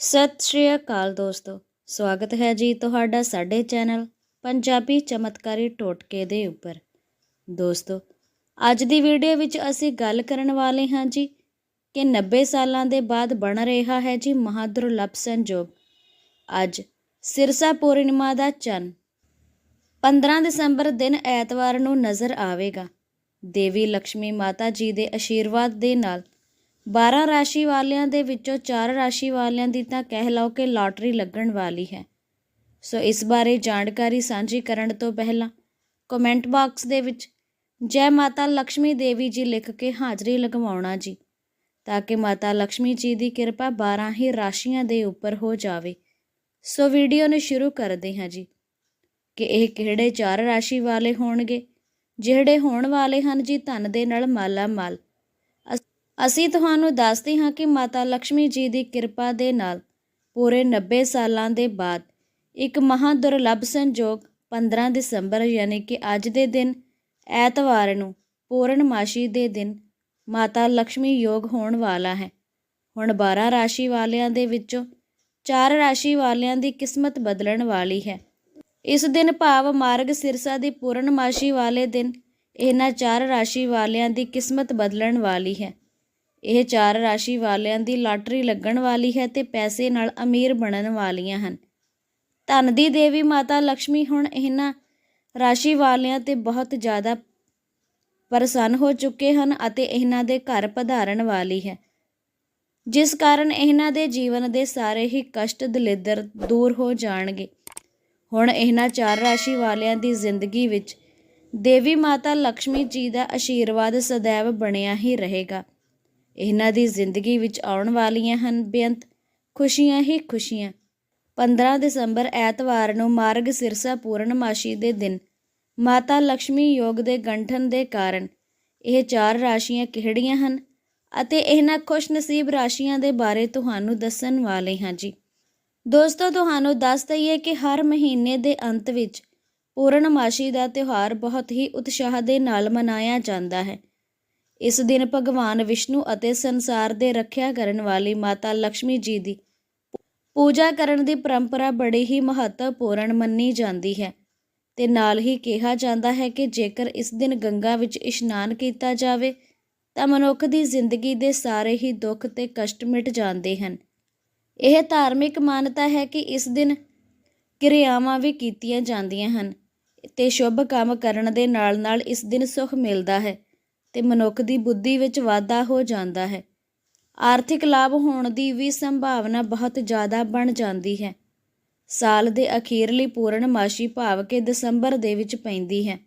ਸਤਿ ਸ਼੍ਰੀ ਅਕਾਲ ਦੋਸਤੋ, ਸਵਾਗਤ ਹੈ ਜੀ ਤੁਹਾਡਾ ਸਾਡੇ ਚੈਨਲ ਪੰਜਾਬੀ ਚਮਤਕਾਰੀ ਟੋਟਕੇ ਦੇ ਉੱਪਰ। ਦੋਸਤੋ, ਅੱਜ ਦੀ ਵੀਡੀਓ ਵਿੱਚ ਅਸੀਂ ਗੱਲ ਕਰਨ ਵਾਲੇ ਹਾਂ ਜੀ ਕਿ 90 ਸਾਲਾਂ ਦੇ ਬਾਅਦ ਬਣ ਰਿਹਾ ਹੈ ਜੀ ਮਹਾਦੁਰਲਭ ਸੰਜੋਗ ਅੱਜ ਸਿਰਸਾ ਪੂਰਨਿਮਾ ਦਾ ਚੰਨ 15 ਦਸੰਬਰ ਦਿਨ ਐਤਵਾਰ ਨੂੰ ਨਜ਼ਰ ਆਵੇਗਾ। ਦੇਵੀ ਲక్ష్ਮੀ ਮਾਤਾ ਜੀ ਦੇ ਆਸ਼ੀਰਵਾਦ ਦੇ ਨਾਲ 12 ਰਾਸ਼ੀ ਵਾਲਿਆਂ ਦੇ ਵਿੱਚੋਂ ਚਾਰ ਰਾਸ਼ੀ ਵਾਲਿਆਂ ਦੀ ਤਾਂ ਕਹਿ ਲਓ ਕਿ ਲਾਟਰੀ ਲੱਗਣ ਵਾਲੀ ਹੈ। ਸੋ ਇਸ ਬਾਰੇ ਜਾਣਕਾਰੀ ਸਾਂਝੀ ਕਰਨ ਤੋਂ ਪਹਿਲਾਂ ਕਮੈਂਟ ਬਾਕਸ ਦੇ ਵਿੱਚ ਜੈ ਮਾਤਾ ਲక్ష్ਮੀ ਦੇਵੀ ਜੀ ਲਿਖ ਕੇ ਹਾਜ਼ਰੀ ਲਗਵਾਉਣਾ ਜੀ, ਤਾਂ ਕਿ ਮਾਤਾ ਲక్ష్ਮੀ ਜੀ ਦੀ ਕਿਰਪਾ 12 ਹੀ ਰਾਸ਼ੀਆਂ ਦੇ ਉੱਪਰ ਹੋ ਜਾਵੇ। ਸੋ ਵੀਡੀਓ ਨੂੰ ਸ਼ੁਰੂ ਕਰਦੇ ਹਾਂ ਜੀ। ਕਿ ਇਹ ਕਿਹੜੇ ਚਾਰ ਰਾਸ਼ੀ ਵਾਲੇ ਹੋਣਗੇ? ਜਿਹੜੇ ਹੋਣ ਵਾਲੇ ਹਨ ਜੀ ਧਨ ਦੇ ਨਾਲ ਮਾਲਾ ਮਾਲ ਅਸੀਂ ਤੁਹਾਨੂੰ ਦੱਸਦੇ ਹਾਂ ਕਿ ਮਾਤਾ ਲక్ష్ਮੀ ਜੀ ਦੀ ਕਿਰਪਾ ਦੇ ਨਾਲ ਪੂਰੇ 90 ਸਾਲਾਂ ਦੇ ਬਾਅਦ ਇੱਕ ਮਹਾ ਦੁਰਲੱਭ ਸੰਜੋਗ 15 ਦਸੰਬਰ ਯਾਨੀ ਕਿ ਅੱਜ ਦੇ ਦਿਨ, ਐਤਵਾਰ ਨੂੰ ਪੂਰਨਮਾਸ਼ੀ ਦੇ ਦਿਨ ਮਾਤਾ ਲక్ష్ਮੀ ਯੋਗ ਹੋਣ ਵਾਲਾ ਹੈ। ਹੁਣ 12 ਰਾਸ਼ੀ ਵਾਲਿਆਂ ਦੇ ਵਿੱਚੋਂ ਚਾਰ ਰਾਸ਼ੀ ਵਾਲਿਆਂ ਦੀ ਕਿਸਮਤ ਬਦਲਣ ਵਾਲੀ ਹੈ। ਇਸ ਦਿਨ ਭਾਵ ਮਾਰਗ ਸਿਰਸਾ ਦੀ ਪੂਰਨਮਾਸ਼ੀ ਵਾਲੇ ਦਿਨ ਇਹਨਾਂ ਚਾਰ ਰਾਸ਼ੀ ਵਾਲਿਆਂ ਦੀ ਕਿਸਮਤ ਬਦਲਣ ਵਾਲੀ ਹੈ। ਇਹ ਚਾਰ ਰਾਸ਼ੀ ਵਾਲਿਆਂ ਦੀ ਲਾਟਰੀ ਲੱਗਣ ਵਾਲੀ ਹੈ ਤੇ ਪੈਸੇ ਨਾਲ ਅਮੀਰ ਬਣਨ ਵਾਲੀਆਂ ਹਨ। ਧਨ ਦੀ ਦੇਵੀ ਮਾਤਾ ਲక్ష్ਮੀ ਹੁਣ ਇਹਨਾਂ ਰਾਸ਼ੀ ਵਾਲਿਆਂ ਤੇ ਬਹੁਤ ਜ਼ਿਆਦਾ ਪ੍ਰਸੰਨ ਹੋ ਚੁੱਕੇ ਹਨ ਅਤੇ ਇਹਨਾਂ ਦੇ ਘਰ ਪਧਾਰਨ ਵਾਲੀ ਹੈ। ਜਿਸ ਕਾਰਨ ਇਹਨਾਂ ਦੇ ਜੀਵਨ ਦੇ ਸਾਰੇ ਹੀ ਕਸ਼ਟ ਦਲਿੱਦਰ ਦੂਰ ਹੋ ਜਾਣਗੇ। ਹੁਣ ਇਹਨਾਂ ਚਾਰ ਰਾਸ਼ੀ ਵਾਲਿਆਂ ਦੀ ਜ਼ਿੰਦਗੀ ਵਿੱਚ ਦੇਵੀ ਮਾਤਾ ਲక్ష్ਮੀ ਜੀ ਦਾ ਆਸ਼ੀਰਵਾਦ ਸदैव ਬਣਿਆ ਹੀ ਰਹੇਗਾ। ਇਹਨਾਂ ਦੀ ਜ਼ਿੰਦਗੀ ਵਿੱਚ ਆਉਣ ਵਾਲੀਆਂ ਹਨ ਬੇਅੰਤ, ਖੁਸ਼ੀਆਂ ਹੀ ਖੁਸ਼ੀਆਂ। 15 ਦਸੰਬਰ ਐਤਵਾਰ ਨੂੰ ਮਾਰਗ ਸਿਰਸਾ ਪੂਰਨਮਾਸ਼ੀ ਦੇ ਦਿਨ, ਮਾਤਾ ਲక్ష్ਮੀ ਯੋਗ ਦੇ ਗੰਠਨ ਦੇ ਕਾਰਨ ਇਹ ਚਾਰ ਰਾਸ਼ੀਆਂ ਕਿਹੜੀਆਂ ਹਨ ਅਤੇ ਇਹਨਾਂ ਖੁਸ਼ਨਸੀਬ ਰਾਸ਼ੀਆਂ ਦੇ ਬਾਰੇ ਤੁਹਾਨੂੰ ਦੱਸਣ ਵਾਲੇ ਹਾਂ ਜੀ। ਦੋਸਤੋ, ਤੁਹਾਨੂੰ ਦੱਸ ਦਈਏ ਕਿ ਹਰ ਮਹੀਨੇ ਦੇ ਅੰਤ ਵਿੱਚ ਪੂਰਨਮਾਸ਼ੀ ਦਾ ਤਿਉਹਾਰ ਬਹੁਤ ਹੀ ਉਤਸ਼ਾਹ ਦੇ ਨਾਲ ਮਨਾਇਆ ਜਾਂਦਾ ਹੈ। ਇਸ ਦਿਨ ਭਗਵਾਨ ਵਿਸ਼ਨੂੰ ਅਤੇ ਸੰਸਾਰ ਦੇ ਰੱਖਿਆ ਕਰਨ ਵਾਲੀ ਮਾਤਾ ਲక్ష్ਮੀ ਜੀ ਦੀ ਪੂਜਾ ਕਰਨ ਦੀ ਪਰੰਪਰਾ ਬੜੀ ਹੀ ਮਹੱਤਵਪੂਰਨ ਮੰਨੀ ਜਾਂਦੀ ਹੈ। ਤੇ ਨਾਲ ਹੀ ਕਿਹਾ ਜਾਂਦਾ ਹੈ ਕਿ ਜੇਕਰ ਇਸ ਦਿਨ ਗੰਗਾ ਵਿੱਚ ਇਸ਼ਨਾਨ ਕੀਤਾ ਜਾਵੇ, ਤਾਂ ਮਨੁੱਖ ਦੀ ਜ਼ਿੰਦਗੀ ਦੇ ਸਾਰੇ ਹੀ ਦੁੱਖ ਤੇ ਕਸ਼ਟ ਮਿਟ ਜਾਂਦੇ ਹਨ। ਇਹ ਧਾਰਮਿਕ ਮਾਨਤਾ ਹੈ ਕਿ ਇਸ ਦਿਨ ਕਿਰਿਆਵਾਂ ਵੀ ਕੀਤੀਆਂ ਜਾਂਦੀਆਂ ਹਨ ਤੇ ਸ਼ੁਭ ਕੰਮ ਕਰਨ ਦੇ ਨਾਲ-ਨਾਲ ਇਸ ਦਿਨ ਸੁਖ ਮਿਲਦਾ ਹੈ। ਤੇ ਮਨੁੱਖ ਦੀ ਬੁੱਧੀ ਵਿੱਚ ਵਾਧਾ ਹੋ ਜਾਂਦਾ ਹੈ। ਆਰਥਿਕ ਲਾਭ ਹੋਣ ਦੀ ਵੀ ਸੰਭਾਵਨਾ ਬਹੁਤ ਜ਼ਿਆਦਾ ਬਣ ਜਾਂਦੀ ਹੈ। ਸਾਲ ਦੇ ਅਖੀਰਲੀ ਪੂਰਨਮਾਸ਼ੀ ਭਾਵ ਕਿ ਦਸੰਬਰ ਦੇ ਵਿੱਚ ਪੈਂਦੀ ਹੈ,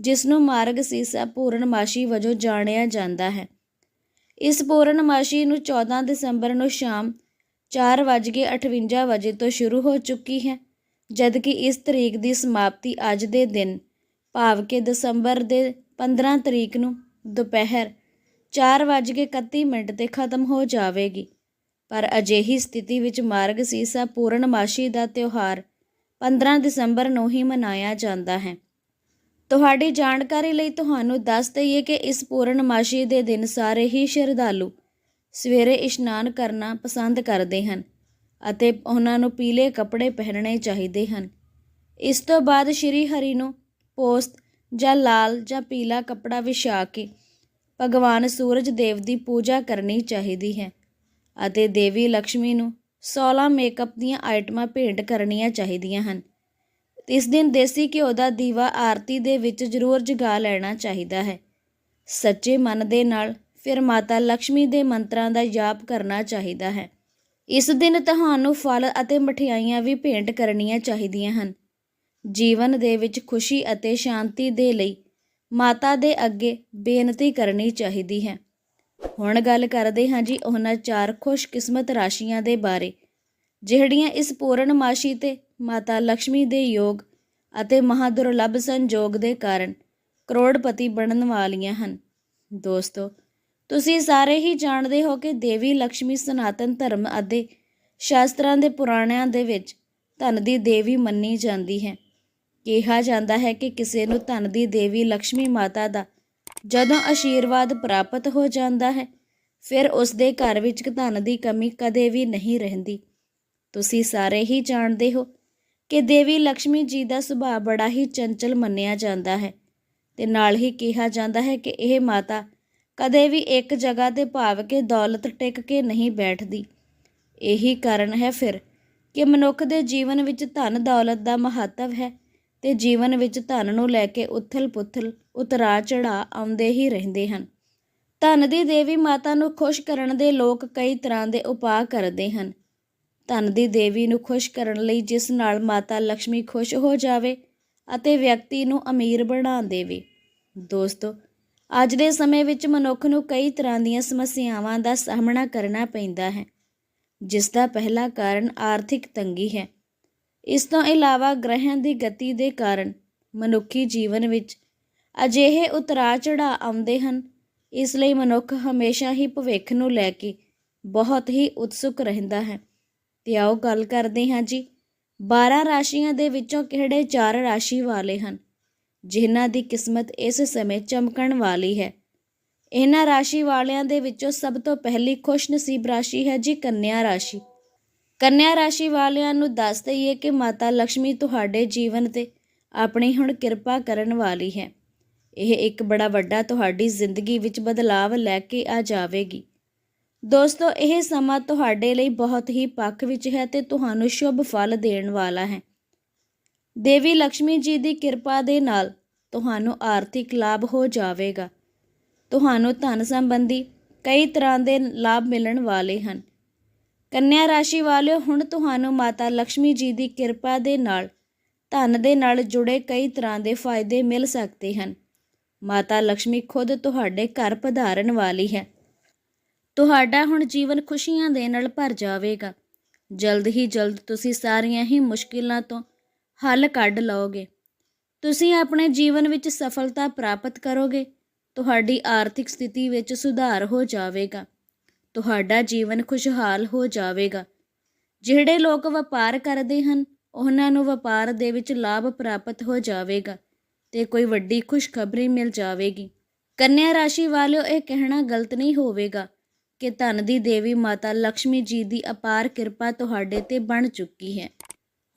ਜਿਸ ਨੂੰ ਮਾਰਗ ਸੀਸਾ ਪੂਰਨਮਾਸ਼ੀ ਵਜੋਂ ਜਾਣਿਆ ਜਾਂਦਾ ਹੈ। ਇਸ ਪੂਰਨਮਾਸ਼ੀ ਨੂੰ 14 ਦਸੰਬਰ ਨੂੰ ਸ਼ਾਮ 4:58 ਵਜੇ ਤੋਂ ਸ਼ੁਰੂ ਹੋ ਚੁੱਕੀ ਹੈ, ਜਦਕਿ ਇਸ ਤਰੀਕ ਦੀ ਸਮਾਪਤੀ ਅੱਜ ਦੇ ਦਿਨ ਭਾਵ ਕਿ ਦਸੰਬਰ ਦੇ 15 ਤਰੀਕ ਨੂੰ ਦੁਪਹਿਰ 4:31 ਮਿੰਟ ਤੇ ਖਤਮ ਹੋ ਜਾਵੇਗੀ। ਪਰ ਅਜਿਹੀ ਸਥਿਤੀ ਵਿੱਚ ਮਾਰਗ ਸੀਸਾ ਪੂਰਨਮਾਸ਼ੀ ਦਾ ਤਿਉਹਾਰ 15 ਦਸੰਬਰ ਨੂੰ ਹੀ ਮਨਾਇਆ ਜਾਂਦਾ ਹੈ। ਤੁਹਾਡੀ ਜਾਣਕਾਰੀ ਲਈ ਤੁਹਾਨੂੰ ਦੱਸ ਦਈਏ ਕਿ ਇਸ ਪੂਰਨਮਾਸ਼ੀ ਦੇ ਦਿਨ ਸਾਰੇ ਹੀ ਸ਼ਰਧਾਲੂ ਸਵੇਰੇ ਇਸ਼ਨਾਨ ਕਰਨਾ ਪਸੰਦ ਕਰਦੇ ਹਨ ਅਤੇ ਉਹਨਾਂ ਨੂੰ ਪੀਲੇ ਕੱਪੜੇ ਪਹਿਨਣੇ ਚਾਹੀਦੇ ਹਨ। ਇਸ ਤੋਂ ਬਾਅਦ ਸ਼੍ਰੀ ਹਰੀ ਨੂੰ ਪੋਸਤ ਜਾਂ ਲਾਲ ਜਾਂ ਪੀਲਾ ਕੱਪੜਾ ਵਿਛਾ ਕੇ ਭਗਵਾਨ ਸੂਰਜ ਦੇਵ ਦੀ ਪੂਜਾ ਕਰਨੀ ਚਾਹੀਦੀ ਹੈ ਅਤੇ ਦੇਵੀ ਲక్ష్ਮੀ ਨੂੰ 16 ਮੇਕਅਪ ਦੀਆਂ ਆਈਟਮਾਂ ਭੇਂਟ ਕਰਨੀਆਂ ਚਾਹੀਦੀਆਂ ਹਨ। ਇਸ ਦਿਨ ਦੇਸੀ ਘਿਓ ਦਾ ਦੀਵਾ ਆਰਤੀ ਦੇ ਵਿੱਚ ਜ਼ਰੂਰ ਜਗਾ ਲੈਣਾ ਚਾਹੀਦਾ ਹੈ। ਸੱਚੇ ਮਨ ਦੇ ਨਾਲ ਫਿਰ ਮਾਤਾ ਲక్ష్ਮੀ ਦੇ ਮੰਤਰਾਂ ਦਾ ਜਾਪ ਕਰਨਾ ਚਾਹੀਦਾ ਹੈ। ਇਸ ਦਿਨ ਤੁਹਾਨੂੰ ਫਲ ਅਤੇ ਮਠਿਆਈਆਂ ਵੀ ਭੇਂਟ ਕਰਨੀਆਂ ਚਾਹੀਦੀਆਂ ਹਨ। ਜੀਵਨ ਦੇ ਵਿੱਚ ਖੁਸ਼ੀ ਅਤੇ ਸ਼ਾਂਤੀ ਦੇ ਲਈ ਮਾਤਾ ਦੇ ਅੱਗੇ ਬੇਨਤੀ ਕਰਨੀ ਚਾਹੀਦੀ ਹੈ। ਹੁਣ ਗੱਲ ਕਰਦੇ ਹਾਂ ਜੀ ਉਹਨਾਂ ਚਾਰ ਖੁਸ਼ਕਿਸਮਤ ਰਾਸ਼ੀਆਂ ਦੇ ਬਾਰੇ, ਜਿਹੜੀਆਂ ਇਸ ਪੂਰਨਮਾਸ਼ੀ ਤੇ ਮਾਤਾ ਲక్ష్ਮੀ ਦੇ ਯੋਗ ਅਤੇ ਮਹਾਦੁਰਲਭ ਸੰਯੋਗ ਦੇ ਕਾਰਨ ਕਰੋੜਪਤੀ ਬਣਨ ਵਾਲੀਆਂ ਹਨ। ਦੋਸਤੋ, ਤੁਸੀਂ ਸਾਰੇ ਹੀ ਜਾਣਦੇ ਹੋ ਕਿ ਦੇਵੀ ਲక్ష్ਮੀ ਸਨਾਤਨ ਧਰਮ ਅਤੇ ਸ਼ਾਸਤਰਾਂ ਦੇ ਪੁਰਾਣਿਆਂ ਦੇ ਵਿੱਚ ਧਨ ਦੀ ਦੇਵੀ ਮੰਨੀ ਜਾਂਦੀ ਹੈ। ਕਿਹਾ ਜਾਂਦਾ ਹੈ ਕਿ ਕਿਸੇ ਨੂੰ ਧਨ ਦੀ ਦੇਵੀ ਲక్ష్ਮੀ ਮਾਤਾ ਦਾ ਜਦੋਂ ਆਸ਼ੀਰਵਾਦ ਪ੍ਰਾਪਤ ਹੋ ਜਾਂਦਾ ਹੈ, ਫਿਰ ਉਸ ਦੇ ਘਰ ਵਿੱਚ ਧਨ ਦੀ ਕਮੀ ਕਦੇ ਵੀ ਨਹੀਂ ਰਹਿੰਦੀ। ਤੁਸੀਂ ਸਾਰੇ ਹੀ ਜਾਣਦੇ ਹੋ ਕਿ ਦੇਵੀ ਲక్ష్ਮੀ ਜੀ ਦਾ ਸੁਭਾਅ ਬੜਾ ਹੀ ਚੰਚਲ ਮੰਨਿਆ ਜਾਂਦਾ ਹੈ ਤੇ ਨਾਲ ਹੀ ਕਿਹਾ ਜਾਂਦਾ ਹੈ ਕਿ ਇਹ ਮਾਤਾ ਕਦੇ ਵੀ ਇੱਕ ਜਗ੍ਹਾ ਤੇ ਭਾਵ ਕੇ ਦੌਲਤ ਟਿਕ ਕੇ ਨਹੀਂ ਬੈਠਦੀ। ਇਹੀ ਕਾਰਨ ਹੈ ਫਿਰ ਕਿ ਮਨੁੱਖ ਦੇ ਜੀਵਨ ਵਿੱਚ ਧਨ ਦੌਲਤ ਦਾ ਮਹੱਤਵ ਹੈ। ਤੇ ਜੀਵਨ ਵਿੱਚ ਧਨ ਨੂੰ ਲੈ ਕੇ ਉਥਲ-ਪੁਥਲ ਉਤਰਾ ਚੜਾ ਆਉਂਦੇ ਹੀ ਰਹਿੰਦੇ ਹਨ। ਧਨ ਦੀ ਦੇਵੀ ਮਾਤਾ ਨੂੰ ਖੁਸ਼ ਕਰਨ ਦੇ ਲੋਕ ਕਈ ਤਰ੍ਹਾਂ ਦੇ ਉਪਾਅ ਕਰਦੇ ਹਨ। ਧਨ ਦੀ ਦੇਵੀ ਨੂੰ ਖੁਸ਼ ਕਰਨ ਲਈ ਜਿਸ ਨਾਲ ਮਾਤਾ ਲక్ష్ਮੀ ਖੁਸ਼ ਹੋ ਜਾਵੇ ਅਤੇ ਵਿਅਕਤੀ ਨੂੰ ਅਮੀਰ ਬਣਾ ਦੇਵੇ। ਦੋਸਤੋ, ਅੱਜ ਦੇ ਸਮੇਂ ਵਿੱਚ ਮਨੁੱਖ ਨੂੰ ਕਈ ਤਰ੍ਹਾਂ ਦੀਆਂ ਸਮੱਸਿਆਵਾਂ ਦਾ ਸਾਹਮਣਾ ਕਰਨਾ ਪੈਂਦਾ ਹੈ, ਜਿਸ ਦਾ ਪਹਿਲਾ ਕਾਰਨ ਆਰਥਿਕ ਤੰਗੀ ਹੈ। ਇਸ ਤੋਂ ਇਲਾਵਾ ਗ੍ਰਹਿਆਂ ਦੀ ਗਤੀ ਦੇ ਕਾਰਨ ਮਨੁੱਖੀ ਜੀਵਨ ਵਿੱਚ ਅਜਿਹੇ ਉਤਰਾਅ ਚੜਾਅ ਆਉਂਦੇ ਹਨ, ਇਸ ਲਈ ਮਨੁੱਖ ਹਮੇਸ਼ਾ ਹੀ ਭਵਿੱਖ ਨੂੰ ਲੈ ਕੇ ਬਹੁਤ ਹੀ ਉਤਸੁਕ ਰਹਿੰਦਾ ਹੈ। ਤੇ ਆਓ ਗੱਲ ਕਰਦੇ ਹਾਂ ਜੀ 12 ਰਾਸ਼ੀਆਂ ਦੇ ਵਿੱਚੋਂ ਕਿਹੜੇ ਚਾਰ ਰਾਸ਼ੀ ਵਾਲੇ ਹਨ, ਜਿਨ੍ਹਾਂ ਦੀ ਕਿਸਮਤ ਇਸ ਸਮੇਂ ਚਮਕਣ ਵਾਲੀ ਹੈ? ਇਹਨਾਂ ਰਾਸ਼ੀ ਵਾਲਿਆਂ ਦੇ ਵਿੱਚੋਂ ਸਭ ਤੋਂ ਪਹਿਲੀ ਖੁਸ਼ਨਸੀਬ ਰਾਸ਼ੀ ਹੈ ਜੀ ਕੰਨਿਆ ਰਾਸ਼ੀ। ਕੰਨਿਆ ਰਾਸ਼ੀ ਵਾਲਿਆਂ ਨੂੰ ਦੱਸ ਦਈਏ ਕਿ ਮਾਤਾ ਲక్ష్ਮੀ ਤੁਹਾਡੇ ਜੀਵਨ ਤੇ ਆਪਣੀ ਹੁਣ ਕਿਰਪਾ ਕਰਨ ਵਾਲੀ ਹੈ। ਇਹ ਇੱਕ ਬੜਾ ਵੱਡਾ ਤੁਹਾਡੀ ਜ਼ਿੰਦਗੀ ਵਿੱਚ ਬਦਲਾਵ ਲੈ ਕੇ ਆ ਜਾਵੇਗੀ। ਦੋਸਤੋ, ਇਹ ਸਮਾਂ ਤੁਹਾਡੇ ਲਈ ਬਹੁਤ ਹੀ ਪੱਖ ਵਿੱਚ ਹੈ ਤੇ ਤੁਹਾਨੂੰ ਸ਼ੁਭ ਫਲ ਦੇਣ ਵਾਲਾ ਹੈ। ਦੇਵੀ ਲక్ష్ਮੀ ਜੀ ਦੀ ਕਿਰਪਾ ਦੇ ਨਾਲ ਤੁਹਾਨੂੰ ਆਰਥਿਕ ਲਾਭ ਹੋ ਜਾਵੇਗਾ। ਤੁਹਾਨੂੰ ਧਨ ਸੰਬੰਧੀ ਕਈ ਤਰ੍ਹਾਂ ਦੇ ਲਾਭ ਮਿਲਣ ਵਾਲੇ ਹਨ। ਕੰਨਿਆ ਰਾਸ਼ੀ ਵਾਲਿਓ, ਹੁਣ ਤੁਹਾਨੂੰ ਮਾਤਾ ਲక్ష్ਮੀ ਜੀ ਦੀ ਕਿਰਪਾ ਦੇ ਨਾਲ, ਧਨ ਦੇ ਨਾਲ ਜੁੜੇ ਕਈ ਤਰ੍ਹਾਂ ਦੇ ਫਾਇਦੇ ਮਿਲ ਸਕਦੇ ਹਨ। ਮਾਤਾ ਲక్ష్ਮੀ ਖੁਦ ਤੁਹਾਡੇ ਘਰ ਪਧਾਰਨ ਵਾਲੀ ਹੈ। ਤੁਹਾਡਾ ਹੁਣ ਜੀਵਨ ਖੁਸ਼ੀਆਂ ਦੇ ਨਾਲ ਭਰ ਜਾਵੇਗਾ। ਜਲਦ ਹੀ ਜਲਦ ਤੁਸੀਂ ਸਾਰੀਆਂ ਹੀ ਮੁਸ਼ਕਿਲਾਂ ਤੋਂ ਹੱਲ ਕੱਢ ਲਓਗੇ। ਤੁਸੀਂ ਆਪਣੇ ਜੀਵਨ ਵਿੱਚ ਸਫਲਤਾ ਪ੍ਰਾਪਤ ਕਰੋਗੇ। ਤੁਹਾਡੀ ਆਰਥਿਕ ਸਥਿਤੀ ਵਿੱਚ ਸੁਧਾਰ ਹੋ ਜਾਵੇਗਾ। ਤੁਹਾਡਾ ਜੀਵਨ ਖੁਸ਼ਹਾਲ ਹੋ ਜਾਵੇਗਾ। ਜਿਹੜੇ ਲੋਕ ਵਪਾਰ ਕਰਦੇ ਹਨ, ਉਹਨਾਂ ਨੂੰ ਵਪਾਰ ਦੇ ਵਿੱਚ ਲਾਭ ਪ੍ਰਾਪਤ ਹੋ ਜਾਵੇਗਾ ਤੇ ਕੋਈ ਵੱਡੀ ਖੁਸ਼ਖਬਰੀ ਮਿਲ ਜਾਵੇਗੀ। ਕੰਨਿਆ ਰਾਸ਼ੀ ਵਾਲਿਓ, ਇਹ ਕਹਿਣਾ ਗਲਤ ਨਹੀਂ ਹੋਵੇਗਾ ਕਿ ਧਨ ਦੀ ਦੇਵੀ ਮਾਤਾ ਲక్ష్ਮੀ ਜੀ ਦੀ ਅਪਾਰ ਕਿਰਪਾ ਤੁਹਾਡੇ ਤੇ ਬਣ ਚੁੱਕੀ ਹੈ।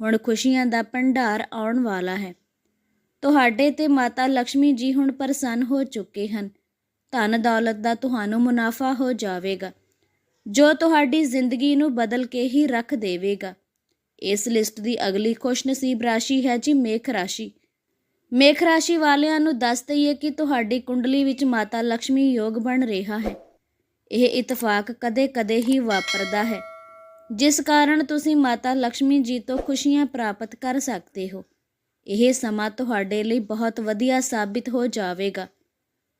ਹੁਣ ਖੁਸ਼ੀਆਂ ਦਾ ਭੰਡਾਰ ਆਉਣ ਵਾਲਾ ਹੈ। ਤੁਹਾਡੇ ਤੇ ਮਾਤਾ ਲక్ష్ਮੀ ਜੀ ਹੁਣ ਪ੍ਰਸੰਨ ਹੋ ਚੁੱਕੇ ਹਨ। ਧਨ ਦੌਲਤ ਦਾ ਤੁਹਾਨੂੰ ਮੁਨਾਫਾ ਹੋ ਜਾਵੇਗਾ। ਜੋ ਤੁਹਾਡੀ ਜ਼ਿੰਦਗੀ ਨੂੰ ਬਦਲ ਕੇ ਹੀ ਰੱਖ ਦੇਵੇਗਾ। ਇਸ ਲਿਸਟ ਦੀ ਅਗਲੀ ਖੁਸ਼ ਨਸੀਬ ਰਾਸ਼ੀ ਹੈ ਜੀ ਮੇਖ ਰਾਸ਼ੀ। ਮੇਖ ਰਾਸ਼ੀ ਵਾਲਿਆਂ ਨੂੰ ਦੱਸ ਦਈਏ ਕਿ ਤੁਹਾਡੀ ਕੁੰਡਲੀ ਵਿੱਚ ਮਾਤਾ ਲక్ష్ਮੀ ਯੋਗ ਬਣ ਰਿਹਾ ਹੈ। ਇਹ ਇਤਫਾਕ ਕਦੇ-ਕਦੇ ਹੀ ਵਾਪਰਦਾ ਹੈ, ਜਿਸ ਕਾਰਨ ਤੁਸੀਂ ਮਾਤਾ ਲక్ష్ਮੀ ਜੀ ਤੋਂ ਖੁਸ਼ੀਆਂ ਪ੍ਰਾਪਤ ਕਰ ਸਕਦੇ ਹੋ। ਇਹ ਸਮਾਂ ਤੁਹਾਡੇ ਲਈ ਬਹੁਤ ਵਧੀਆ ਸਾਬਿਤ ਹੋ ਜਾਵੇਗਾ।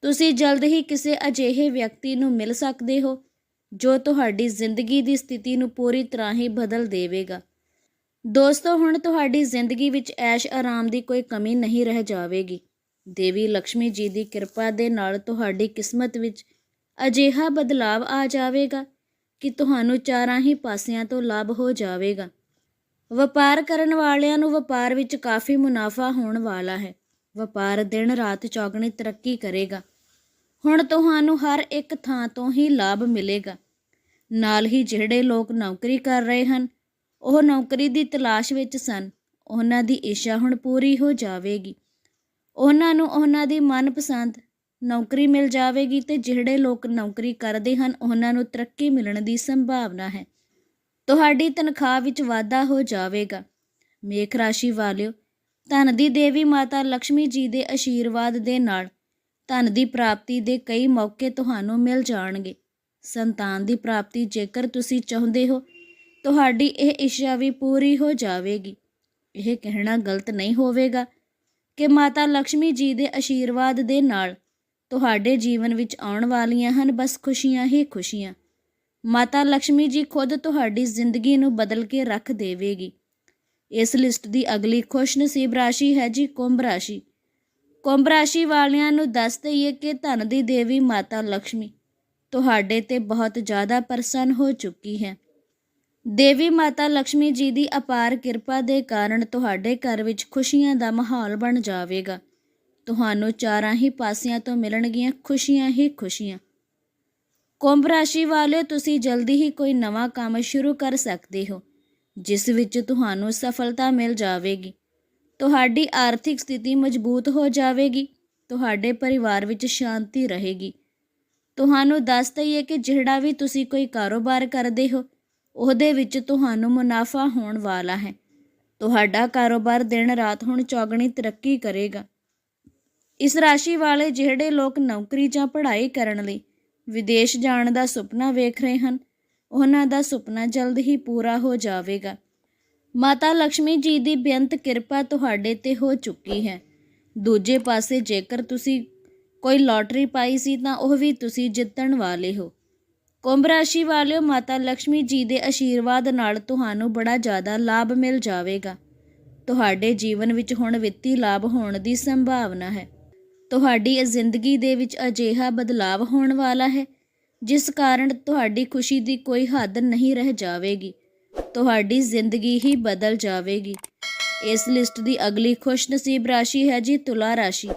ਤੁਸੀਂ ਜਲਦ ਹੀ ਕਿਸੇ ਅਜਿਹੇ ਵਿਅਕਤੀ ਨੂੰ ਮਿਲ ਸਕਦੇ ਹੋ ਜੋ ਤੁਹਾਡੀ ਜ਼ਿੰਦਗੀ ਦੀ ਸਥਿਤੀ ਨੂੰ ਪੂਰੀ ਤਰ੍ਹਾਂ ਹੀ ਬਦਲ ਦੇਵੇਗਾ। ਦੋਸਤੋ, ਹੁਣ ਤੁਹਾਡੀ ਜ਼ਿੰਦਗੀ ਵਿੱਚ ਐਸ਼ ਆਰਾਮ ਦੀ ਕੋਈ ਕਮੀ ਨਹੀਂ ਰਹਿ ਜਾਵੇਗੀ। ਦੇਵੀ ਲక్ష్ਮੀ ਜੀ ਦੀ ਕਿਰਪਾ ਦੇ ਨਾਲ ਤੁਹਾਡੀ ਕਿਸਮਤ ਵਿੱਚ ਅਜਿਹਾ ਬਦਲਾਵ ਆ ਜਾਵੇਗਾ ਕਿ ਤੁਹਾਨੂੰ ਚਾਰਾਂ ਹੀ ਪਾਸਿਆਂ ਤੋਂ ਲਾਭ ਹੋ ਜਾਵੇਗਾ। ਵਪਾਰ ਕਰਨ ਵਾਲਿਆਂ ਨੂੰ ਵਪਾਰ ਵਿੱਚ ਕਾਫੀ ਮੁਨਾਫਾ ਹੋਣ ਵਾਲਾ ਹੈ। ਵਪਾਰ ਦਿਨ ਰਾਤ ਚੌਗਣੀ ਤਰੱਕੀ ਕਰੇਗਾ। ਹੁਣ ਤੁਹਾਨੂੰ ਹਰ ਇੱਕ ਥਾਂ ਤੋਂ ਹੀ ਲਾਭ ਮਿਲੇਗਾ। ਨਾਲ ਹੀ ਜਿਹੜੇ ਲੋਕ ਨੌਕਰੀ ਕਰ ਰਹੇ ਹਨ, ਉਹ ਨੌਕਰੀ ਦੀ ਤਲਾਸ਼ ਵਿੱਚ ਸਨ। ਉਹਨਾਂ ਦੀ ਇੱਛਾ ਹੁਣ ਪੂਰੀ ਹੋ ਜਾਵੇਗੀ। ਉਹਨਾਂ ਨੂੰ ਉਹਨਾਂ ਦੀ ਮਨਪਸੰਦ ਨੌਕਰੀ ਮਿਲ ਜਾਵੇਗੀ ਤੇ ਜਿਹੜੇ ਲੋਕ ਨੌਕਰੀ ਕਰਦੇ ਹਨ, ਉਹਨਾਂ ਨੂੰ ਤਰੱਕੀ ਮਿਲਣ ਦੀ ਸੰਭਾਵਨਾ ਹੈ। ਤੁਹਾਡੀ ਤਨਖਾਹ ਵਿੱਚ ਵਾਧਾ ਹੋ ਜਾਵੇਗਾ। ਮੇਖ ਰਾਸ਼ੀ ਵਾਲਿਓ, ਧਨ ਦੀ ਦੇਵੀ ਮਾਤਾ ਲక్ష్ਮੀ ਜੀ ਦੇ ਆਸ਼ੀਰਵਾਦ ਦੇ ਨਾਲ ਧਨ ਦੀ ਪ੍ਰਾਪਤੀ ਦੇ ਕਈ ਮੌਕੇ ਤੁਹਾਨੂੰ ਮਿਲ ਜਾਣਗੇ। ਸੰਤਾਨ ਦੀ ਪ੍ਰਾਪਤੀ ਜੇਕਰ ਤੁਸੀਂ ਚਾਹੁੰਦੇ ਹੋ, ਤੁਹਾਡੀ ਇਹ ਇੱਛਾ ਵੀ ਪੂਰੀ ਹੋ ਜਾਵੇਗੀ। ਇਹ ਕਹਿਣਾ ਗਲਤ ਨਹੀਂ ਹੋਵੇਗਾ ਕਿ ਮਾਤਾ ਲక్ష్ਮੀ ਜੀ ਦੇ ਆਸ਼ੀਰਵਾਦ ਦੇ ਨਾਲ ਤੁਹਾਡੇ ਜੀਵਨ ਵਿੱਚ ਆਉਣ ਵਾਲੀਆਂ ਹਨ ਬਸ ਖੁਸ਼ੀਆਂ ਹੀ ਖੁਸ਼ੀਆਂ। ਮਾਤਾ ਲక్ష్ਮੀ ਜੀ ਖੁਦ ਤੁਹਾਡੀ ਜ਼ਿੰਦਗੀ ਨੂੰ ਬਦਲ ਕੇ ਰੱਖ ਦੇਵੇਗੀ। ਇਸ ਲਿਸਟ ਦੀ ਅਗਲੀ ਖੁਸ਼ਨਸੀਬ ਰਾਸ਼ੀ ਹੈ ਜੀ ਕੁੰਭ ਰਾਸ਼ੀ। ਕੁੰਭ ਰਾਸ਼ੀ ਵਾਲਿਆਂ ਨੂੰ ਦੱਸ ਦਈਏ ਕਿ ਧਨ ਦੀ ਦੇਵੀ ਮਾਤਾ ਲక్ష్ਮੀ ਤੁਹਾਡੇ ਤੇ ਬਹੁਤ ਜ਼ਿਆਦਾ ਪ੍ਰਸੰਨ ਹੋ ਚੁੱਕੀ ਹੈ। ਦੇਵੀ ਮਾਤਾ ਲక్ష్ਮੀ ਜੀ ਦੀ ਅਪਾਰ ਕਿਰਪਾ ਦੇ ਕਾਰਨ ਤੁਹਾਡੇ ਘਰ ਵਿੱਚ ਖੁਸ਼ੀਆਂ ਦਾ ਮਾਹੌਲ ਬਣ ਜਾਵੇਗਾ। ਤੁਹਾਨੂੰ ਚਾਰਾਂ ਹੀ ਪਾਸਿਆਂ ਤੋਂ ਮਿਲਣਗੀਆਂ ਖੁਸ਼ੀਆਂ ਹੀ ਖੁਸ਼ੀਆਂ। ਕੁੰਭ ਰਾਸ਼ੀ ਵਾਲੇ ਤੁਸੀਂ ਜਲਦੀ ਹੀ ਕੋਈ ਨਵਾਂ ਕੰਮ ਸ਼ੁਰੂ ਕਰ ਸਕਦੇ ਹੋ, ਜਿਸ ਵਿੱਚ ਤੁਹਾਨੂੰ ਸਫਲਤਾ ਮਿਲ ਜਾਵੇਗੀ। ਤੁਹਾਡੀ ਆਰਥਿਕ ਸਥਿਤੀ ਮਜ਼ਬੂਤ ਹੋ ਜਾਵੇਗੀ, ਤੁਹਾਡੇ ਪਰਿਵਾਰ ਵਿੱਚ ਸ਼ਾਂਤੀ ਰਹੇਗੀ। ਤੁਹਾਨੂੰ ਦੱਸ ਦਈਏ ਕਿ ਜਿਹੜਾ ਵੀ ਤੁਸੀਂ ਕੋਈ ਕਾਰੋਬਾਰ ਕਰਦੇ ਹੋ, ਉਹਦੇ ਵਿੱਚ ਤੁਹਾਨੂੰ ਮੁਨਾਫਾ ਹੋਣ ਵਾਲਾ ਹੈ। ਤੁਹਾਡਾ ਕਾਰੋਬਾਰ ਦਿਨ ਰਾਤ ਹੁਣ ਚੌਗਣੀ ਤਰੱਕੀ ਕਰੇਗਾ। ਇਸ ਰਾਸ਼ੀ ਵਾਲੇ ਜਿਹੜੇ ਲੋਕ ਨੌਕਰੀ ਜਾਂ ਪੜ੍ਹਾਈ ਕਰਨ ਲਈ ਵਿਦੇਸ਼ ਜਾਣ ਦਾ ਸੁਪਨਾ ਵੇਖ ਰਹੇ ਹਨ, ਉਹਨਾਂ ਦਾ ਸੁਪਨਾ ਜਲਦ ਹੀ ਪੂਰਾ ਹੋ ਜਾਵੇਗਾ। ਮਾਤਾ ਲక్ష్ਮੀ ਜੀ ਦੀ ਬੇਅੰਤ ਕਿਰਪਾ ਤੁਹਾਡੇ ਤੇ ਹੋ ਚੁੱਕੀ ਹੈ। ਦੂਜੇ ਪਾਸੇ ਜੇਕਰ ਤੁਸੀਂ ਕੋਈ ਲਾਟਰੀ ਪਾਈ ਸੀ ਤਾਂ ਉਹ ਵੀ ਤੁਸੀਂ ਜਿੱਤਣ ਵਾਲੇ ਹੋ। ਕੁੰਭ ਰਾਸ਼ੀ ਵਾਲਿਓ, ਮਾਤਾ ਲక్ష్ਮੀ ਜੀ ਦੇ ਆਸ਼ੀਰਵਾਦ ਨਾਲ ਤੁਹਾਨੂੰ ਬੜਾ ਜ਼ਿਆਦਾ ਲਾਭ ਮਿਲ ਜਾਵੇਗਾ। ਤੁਹਾਡੇ ਜੀਵਨ ਵਿੱਚ ਹੁਣ ਵਿੱਤੀ ਲਾਭ ਹੋਣ ਦੀ ਸੰਭਾਵਨਾ ਹੈ। ਤੁਹਾਡੀ ਜ਼ਿੰਦਗੀ ਦੇ ਵਿੱਚ ਅਜਿਹਾ ਬਦਲਾਅ ਹੋਣ ਵਾਲਾ ਹੈ, ਜਿਸ ਕਾਰਨ ਤੁਹਾਡੀ ਖੁਸ਼ੀ ਦੀ ਕੋਈ ਹੱਦ ਨਹੀਂ ਰਹਿ ਜਾਵੇਗੀ। ਤੁਹਾਡੀ ਜ਼ਿੰਦਗੀ ਹੀ ਬਦਲ ਜਾਵੇਗੀ। ਇਸ ਲਿਸਟ ਦੀ ਅਗਲੀ ਖੁਸ਼ਨਸੀਬ ਰਾਸ਼ੀ ਹੈ ਜੀ ਤੁਲਾ ਰਾਸ਼ੀ।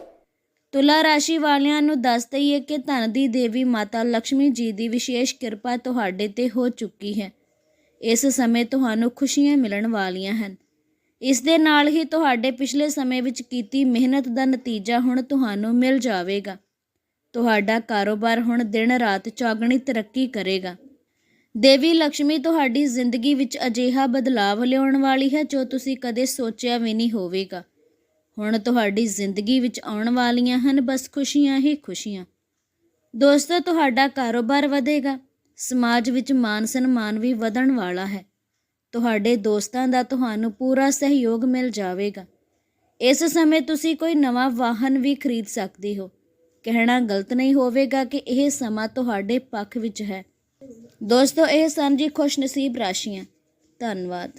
ਤੁਲਾ ਰਾਸ਼ੀ ਵਾਲਿਆਂ ਨੂੰ ਦੱਸ ਦਈਏ ਕਿ ਧਨ ਦੀ ਦੇਵੀ ਮਾਤਾ ਲక్ష్ਮੀ ਜੀ ਦੀ ਵਿਸ਼ੇਸ਼ ਕਿਰਪਾ ਤੁਹਾਡੇ ਤੇ ਹੋ ਚੁੱਕੀ ਹੈ। ਇਸ ਸਮੇਂ ਤੁਹਾਨੂੰ ਖੁਸ਼ੀਆਂ ਮਿਲਣ ਵਾਲੀਆਂ ਹਨ। ਇਸ ਦੇ ਨਾਲ ਹੀ ਤੁਹਾਡੇ ਪਿਛਲੇ ਸਮੇਂ ਵਿੱਚ ਕੀਤੀ ਮਿਹਨਤ ਦਾ ਨਤੀਜਾ ਹੁਣ ਤੁਹਾਨੂੰ ਮਿਲ ਜਾਵੇਗਾ। ਤੁਹਾਡਾ ਕਾਰੋਬਾਰ ਹੁਣ ਦਿਨ ਰਾਤ ਚੌਗਣੀ ਤਰੱਕੀ ਕਰੇਗਾ। ਦੇਵੀ ਲక్ష్ਮੀ ਤੁਹਾਡੀ ਜ਼ਿੰਦਗੀ ਵਿੱਚ ਅਜਿਹਾ ਬਦਲਾਵ ਲਿਆਉਣ ਵਾਲੀ ਹੈ ਜੋ ਤੁਸੀਂ ਕਦੇ ਸੋਚਿਆ ਵੀ ਨਹੀਂ ਹੋਵੇਗਾ। ਹੁਣ ਤੁਹਾਡੀ ਜ਼ਿੰਦਗੀ ਵਿੱਚ ਆਉਣ ਵਾਲੀਆਂ ਹਨ, ਬਸ ਖੁਸ਼ੀਆਂ ਹੀ ਖੁਸ਼ੀਆਂ। ਦੋਸਤੋ, ਤੁਹਾਡਾ ਕਾਰੋਬਾਰ ਵਧੇਗਾ। ਸਮਾਜ ਵਿੱਚ ਮਾਨ ਸਨਮਾਨ ਵੀ ਵਧਣ ਵਾਲਾ ਹੈ। ਤੁਹਾਡੇ ਦੋਸਤਾਂ ਦਾ ਤੁਹਾਨੂੰ ਪੂਰਾ ਸਹਿਯੋਗ ਮਿਲ ਜਾਵੇਗਾ। ਇਸ ਸਮੇਂ ਤੁਸੀਂ ਕੋਈ ਨਵਾਂ ਵਾਹਨ ਵੀ ਖਰੀਦ ਸਕਦੇ ਹੋ। ਕਹਿਣਾ ਗਲਤ ਨਹੀਂ ਹੋਵੇਗਾ ਕਿ ਇਹ ਸਮਾਂ ਤੁਹਾਡੇ ਪੱਖ ਵਿੱਚ ਹੈ। ਦੋਸਤੋ ਇਹ ਸਨ ਜੀ ਖੁਸ਼ਨਸੀਬ ਰਾਸ਼ੀਆਂ। ਧੰਨਵਾਦ।